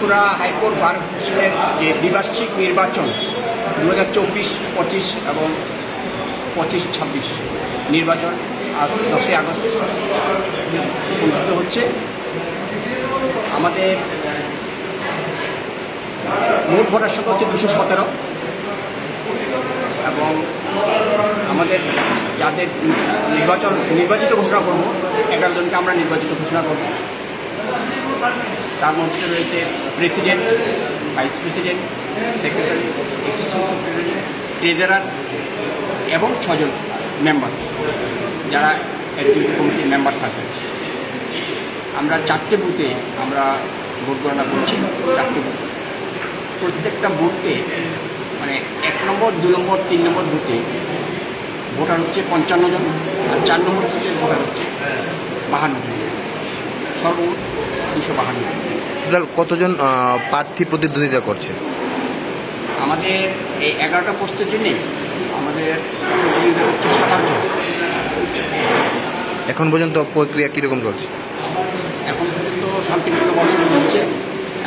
Tripura high court বার অ্যাসোসিয়েশনের যে দ্বিবার্ষিক নির্বাচন দু হাজার চব্বিশ, পঁচিশ এবং পঁচিশ, ছাব্বিশ নির্বাচন আজ দশই আগস্ট অনুষ্ঠিত হচ্ছে। আমাদের মোট ভোটার সংখ্যা হচ্ছে দুশো সতেরো এবং আমাদের যাদের নির্বাচন, নির্বাচিত ঘোষণা করব, এগারো জনকে আমরা নির্বাচিত ঘোষণা করব। তার মধ্যে রয়েছে president, vice president, secretary, assistant secretary, treasurer এবং ছজন মেম্বার, যারা অ্যাক্টিভিটি কমিটির মেম্বার থাকবে আমরা চারটে বুথে আমরা ভোট গণনা করছি, চারটে বুথ প্রত্যেকটা বুথে মানে এক নম্বর, দু নম্বর, তিন নম্বর বুথে ভোটার হচ্ছে পঞ্চান্ন জন, আর চার নম্বর বুথের ভোটার হচ্ছে বাহান্ন জন। সর্বমোট দুশো বাহান্ন। টোটাল কতজন প্রার্থী প্রতিদ্বন্দ্বিতা করছে? আমাদের এই এগারোটা পোস্টের জন্যে আমাদের প্রতিযোগিতা হচ্ছে সাতাশ জন। এখন পর্যন্ত প্রক্রিয়া কীরকম চলছে? এখন পর্যন্ত শান্তিপূর্ণভাবে হচ্ছে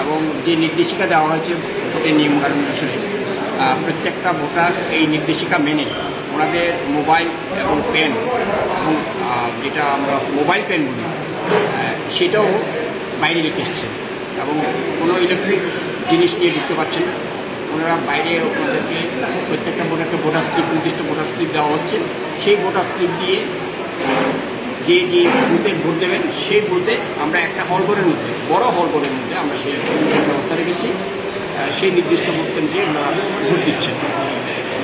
এবং যে নির্দেশিকা দেওয়া হয়েছে ভোটের নিয়মকানুন অনুসারে আহ, প্রত্যেকটা ভোটার এই নির্দেশিকা মেনে ওনাদের মোবাইল এবং পেন এবং যেটা আমরা মোবাইল পেন বলি সেটাও বাইরে রেখে এসছে। এবং কোনো ইলেকট্রিক্স জিনিস নিয়ে ঢুকতে পারছেন না। ওনারা বাইরে ওনাদেরকে প্রত্যেকটা ভোটারকে ভোটার স্লিপ নির্দিষ্ট ভোটার স্লিপ দেওয়া হচ্ছে। সেই ভোটার স্লিপ দিয়ে, যে যে বুথে ভোট দেবেন, সেই বুথে আমরা একটা হল ঘরের মধ্যে, বড় হল ঘরের মধ্যে আমরা সেই ব্যবস্থা রেখেছি। সেই নির্দিষ্ট ভোট কেন্দ্রে ওনারা ভোট দিচ্ছেন।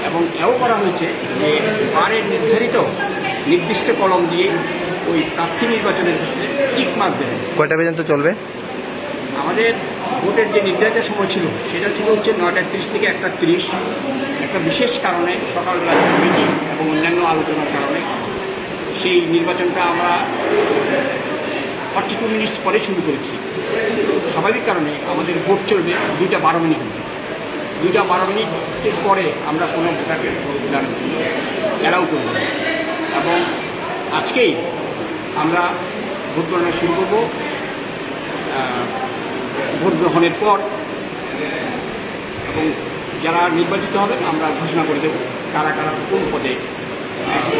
এবং এও করা হয়েছে যে বারের নির্ধারিত নির্দিষ্ট কলম দিয়ে ওই প্রার্থী নির্বাচনের টিক মার্ক দেবেন কয়টা পর্যন্ত চলবে আমাদের ভোটের যে নির্ধারিত সময় ছিল সেটা ছিল হচ্ছে নয়টা তিরিশ থেকে একটা তিরিশ একটা বিশেষ কারণে সকালবেলা মিটিং এবং অন্যান্য আলোচনার কারণে সেই নির্বাচনটা আমরা ফর্টি টু মিনিটস পরে শুরু করেছি স্বাভাবিক কারণে আমাদের ভোট চলবে দুইটা বারো মিনিট। দুইটা বারো মিনিটের পরে আমরা কোনো ভোটারকে অ্যালাউ করব। এবং আজকেই আমরা ভোট গণনা শুরু করব। ভোট গ্রহণের পর এবং যারা নির্বাচিত হবেন আমরা ঘোষণা করে দেব কারা কারা কোন পদে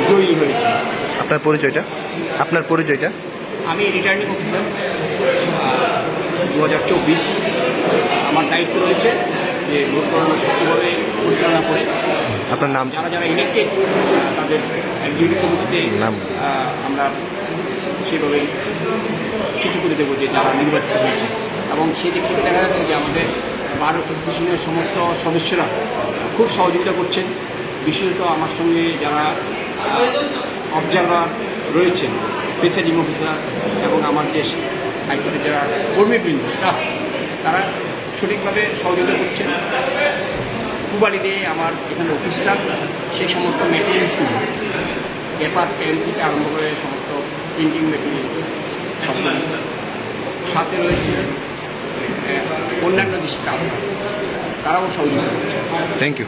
জয়ী হয়েছে। আপনার পরিচয়টা? আপনার পরিচয়টা? আমি রিটার্নিং অফিসার দু হাজার চব্বিশ। আমার দায়িত্ব রয়েছে যে ভোট গণনা সুষ্ঠুভাবে পরিচালনা করে। আপনার নাম? যারা যারা ইলেক্টেড তাদের ডিউটি কমিটিতে নাম। আমরা সেভাবে চিঠি করে দেবো যে যারা নির্বাচিত হয়েছে। এবং সেই দিক থেকে দেখা যাচ্ছে যে আমাদের বার অ্যাসোসিয়েশনের সমস্ত সদস্যরা খুব সহযোগিতা করছেন। বিশেষত আমার সঙ্গে যারা অবজারভার রয়েছেন প্রেসাইডিং অফিসার এবং আমার যে হাইকোর্টের যারা কর্মীবৃন্দ স্টাফ তারা সঠিকভাবে সহযোগিতা করছেন। কুবালিতে আমার এখানে অফিসটা, সেই সমস্ত মেটেরিয়ালসগুলো পেপার, পেন থেকে আরম্ভ করে সমস্ত প্রিন্টিং মেটেরিয়ালস সাথে রয়েছে অন্যান্য দৃষ্টি তারাও সহযোগিতা করছে থ্যাংক ইউ